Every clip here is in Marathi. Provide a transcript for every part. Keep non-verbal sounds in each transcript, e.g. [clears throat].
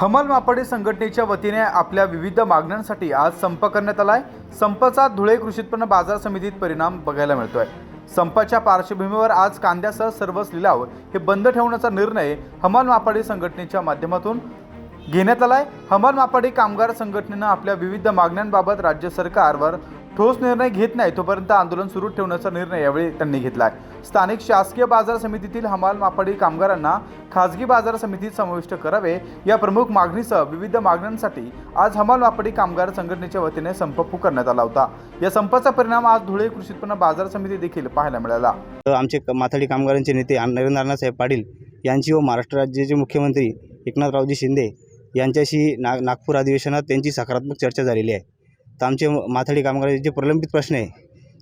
हमाल मापाडी संघटनेच्या वतीने आपल्या विविध मागण्यांसाठी आज संप करण्यात आलाय. संपाचा धुळे कृषी उत्पन्न बाजार समितीत परिणाम बघायला मिळतोय. संपाच्या पार्श्वभूमीवर आज कांद्यासह सर्वच लिलाव हे बंद ठेवण्याचा निर्णय हमाल मापाडी संघटनेच्या माध्यमातून घेण्यात आलाय. हमाल मापाडी कामगार संघटनेनं आपल्या विविध मागण्यांबाबत राज्य सरकारवर ठोस निर्णय घेत नाही तोपर्यंत आंदोलन सुरू ठेवण्याचा निर्णय यावेळी त्यांनी घेतला आहे स्थानिक शासकीय बाजार समितीतील हमाल मापाडी कामगारांना खासगी बाजार समितीत समाविष्ट करावे या प्रमुख मागणीसह विविध मागण्यांसाठी आज हमाल मापाडी कामगार संघटनेच्या वतीने संप पुकारण्यात आला होता. या संपाचा परिणाम आज धुळे कृषी उत्पन्न बाजार समिती देखील पाहायला मिळाला. तर आमचे माथाडी कामगारांचे नेते नरेंद्र अण्णासाहेब पाटील यांची व महाराष्ट्र राज्याचे मुख्यमंत्री एकनाथरावजी शिंदे यांच्याशी ना नागपूर अधिवेशनात त्यांची सकारात्मक चर्चा झालेली आहे. तर आमचे माथाडी कामगारांचे जे प्रलंबित प्रश्न आहे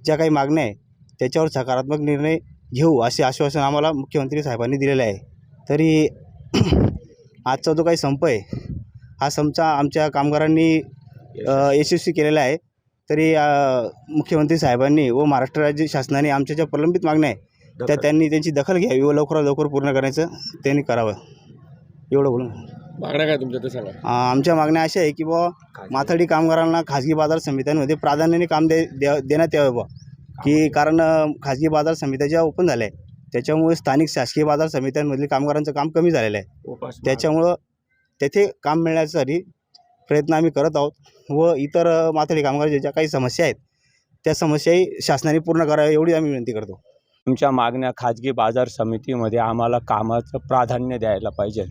ज्या काही मागण्या आहे त्याच्यावर सकारात्मक निर्णय घेऊ असे आश्वासन आम्हाला मुख्यमंत्री साहेबांनी दिलेलं आहे. तरी [clears throat] आजचा जो काही संप आहे हा संपचा आमच्या कामगारांनी यशस्वी केलेला आहे. तरी मुख्यमंत्री साहेबांनी व महाराष्ट्र राज्य शासनाने आमच्या ज्या प्रलंबित मागण्या आहे त्या त्यांनी त्यांची दखल घ्यावी व लवकरात लवकर पूर्ण करण्याचं त्यांनी करावं. एवढं बोलून. मागण्या काय तुमच्या ते सांगा. आमच्या मागण्या अशा आहे की बुवा माथाडी कामगारांना खाजगी बाजार समित्यांमध्ये प्राधान्याने काम दे देण्यात यावं बुवा. की कारण अ, खाजगी बाजार समित्या ज्या ओपन झाल्या आहे त्याच्यामुळे स्थानिक शासकीय बाजार समित्यांमधील कामगारांचं काम कमी झालेलं आहे. त्याच्यामुळं तेथे काम मिळण्यासाठी प्रयत्न आम्ही करत आहोत व इतर अ, माथाडी कामगारांच्या ज्या काही समस्या आहेत त्या समस्याही शासनाने पूर्ण कराव्या एवढी आम्ही विनंती करतो. तुमच्या मागण्या खाजगी बाजार समितीमध्ये आम्हाला कामाचं प्राधान्य द्यायला पाहिजे.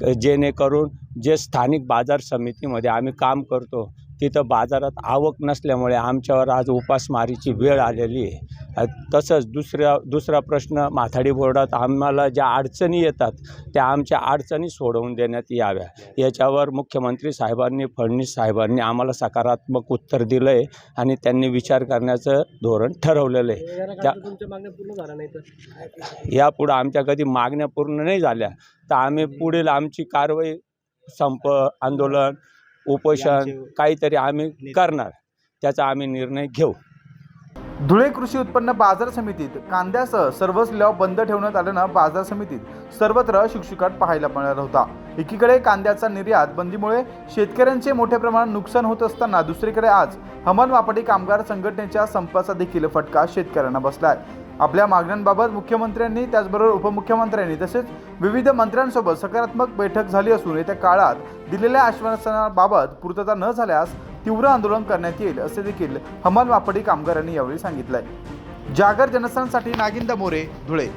क- जेणेकरून जे स्थानिक बाजार समितीमध्ये आम्ही काम करतो तिथं बाजारात आवक नसल्यामुळे आमच्यावर आज उपासमारीची वेळ आलेली आहे. तसंच दुसरा दुसरा प्रश्न माथाडी बोर्डात आम्हाला ज्या अडचणी येतात त्या आमच्या अडचणी सोडवून देण्यात याव्या. याच्यावर मुख्यमंत्री साहेबांनी फडणवीस साहेबांनी आम्हाला सकारात्मक उत्तर दिलं आहे आणि त्यांनी विचार करण्याचं धोरण ठरवलेलं आहे. त्या यापुढं आमच्या कधी मागण्या पूर्ण नाही झाल्या. तर आम्ही पुढील आमची कारवाई संप आंदोलन उपोषण काहीतरी आम्ही करणार त्याचा आम्ही निर्णय घेऊ. धुळे कृषी उत्पन्न बाजार समितीत कांद्यासह सर्वच लिलाव बंद ठेवण्यात आल्यानं बाजार समितीत सर्वत्र शुकशुकाट पाहायला मिळाला होता. एकीकडे कांद्याचा निर्यात बंदीमुळे शेतकऱ्यांचे मोठ्या प्रमाणात नुकसान होत असताना दुसरीकडे आज हमाल मापाडी कामगार संघटनेच्या संपाचा देखील फटका शेतकऱ्यांना बसलाय. आपल्या मागण्यांबाबत मुख्यमंत्र्यांनी त्याचबरोबर उपमुख्यमंत्र्यांनी तसेच विविध मंत्र्यांसोबत सकारात्मक बैठक झाली असून येत्या काळात दिलेल्या आश्वासनाबाबत पूर्तता न झाल्यास तीव्र आंदोलन करण्यात येईल असे देखील हमाल मापडी कामगारांनी यावेळी सांगितलंय. जागर जनस्थानसाठी नागिंदा मोरे धुळे.